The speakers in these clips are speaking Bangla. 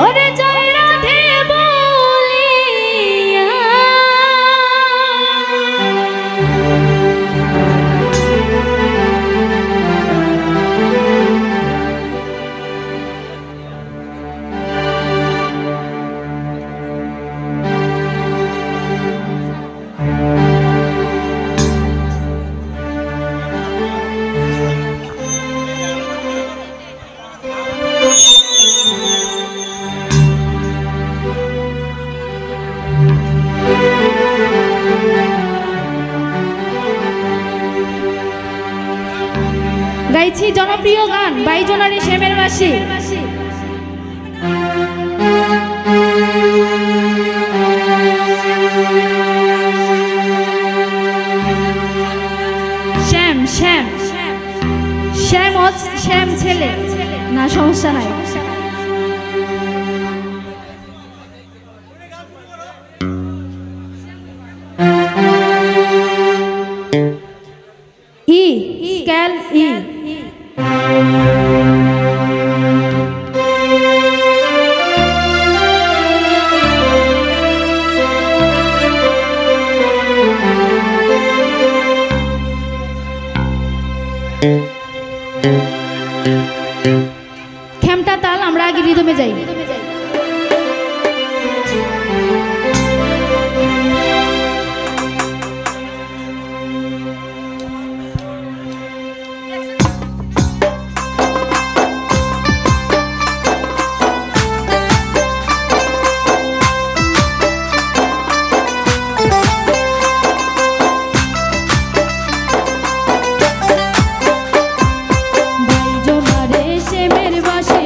ওরে গাইছি জনপ্রিয় গান বাইজনারে শ্যামের বাসী শ্যাম। শ্যাম শ্যাম শ্যাম ছেলে। না, সমস্যা নাই। ই, স্কেল, ই। খেমটা তাল আমরা আগে রিদমে যাই। i'm crush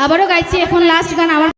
আবারও গাইছি এখন লাস্ট গান আমার